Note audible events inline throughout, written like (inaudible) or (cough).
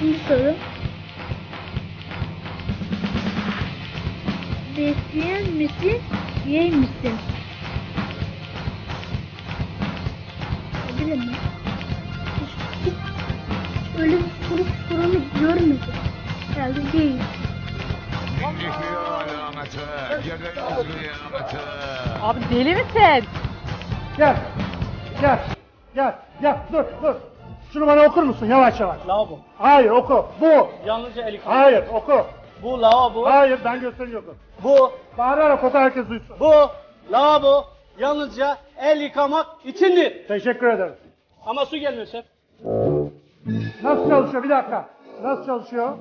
İkinci soru. Besleyen misin, yey misin? Hiç, hiç, hiç öyle bir soru soranı görmedim. Herhalde değil. Abi deli misin? Gel. Gel. Gel. Gel. Dur dur. Şunu bana okur musun yavaş yavaş? Lavabo. Hayır oku. Bu. Yalnızca el yıkama. Hayır oku. Bu lavabo. Hayır ben göstereyim oku. Bu, Bağırarak oku herkes duysun. bu lavabo yalnızca el yıkamak içindir. Teşekkür ederim. Ama su gelmiyor şef. Nasıl çalışıyor? Bir dakika. Nasıl çalışıyor?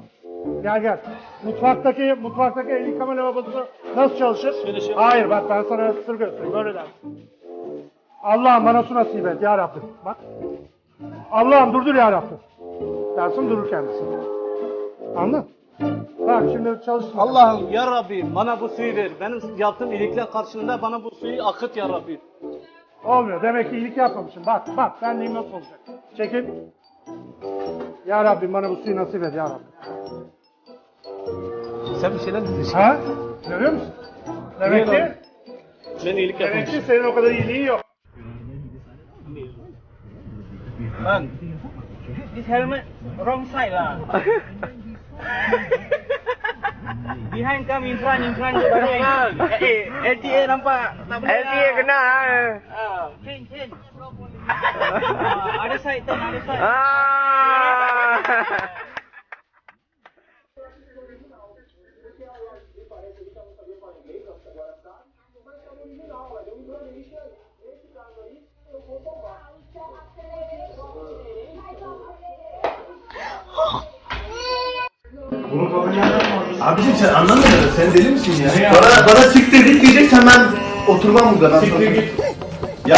Gel gel. Mutfaktaki mutfaktaki el yıkama lavabosu nasıl çalışır? Şöyle şey- Hayır bak ben sana sır göstereyim. Böyle dersin. Allah'ım bana su nasip et ya Rabbim. Bak. Allah'ım durdur ya Rabbim. Dersin durur kendisi. Anladın? Bak şimdi çalışsın. Allah'ım ya Rabbi bana bu suyu ver. Benim yaptığım iyilikler karşılığında bana bu suyu akıt ya Rabbi. Olmuyor. Demek ki iyilik yapmamışım. Bak bak ben neyim nasıl olacak. Çekil. Ya Rabbim bana bu suyu nasip et ya Rabbim. Sen bir şeyler dedin. Ha? Görüyor musun? Demek ki. Ben iyilik demek yapmışım. ki senin o kadar iyiliğin yok. Ben. This helmet wrong side lah. (laughs) Behind come in front, in front behind. Eh, LTA nampak? Tak LTA kena ah. Ah, change, change. Ah, ada side turn, ada side. Ah. Abicim sen anlamıyorsun. Sen deli misin ya? Bana, bana siktir git diyeceksen ben oturmam burada. Siktir git. Ya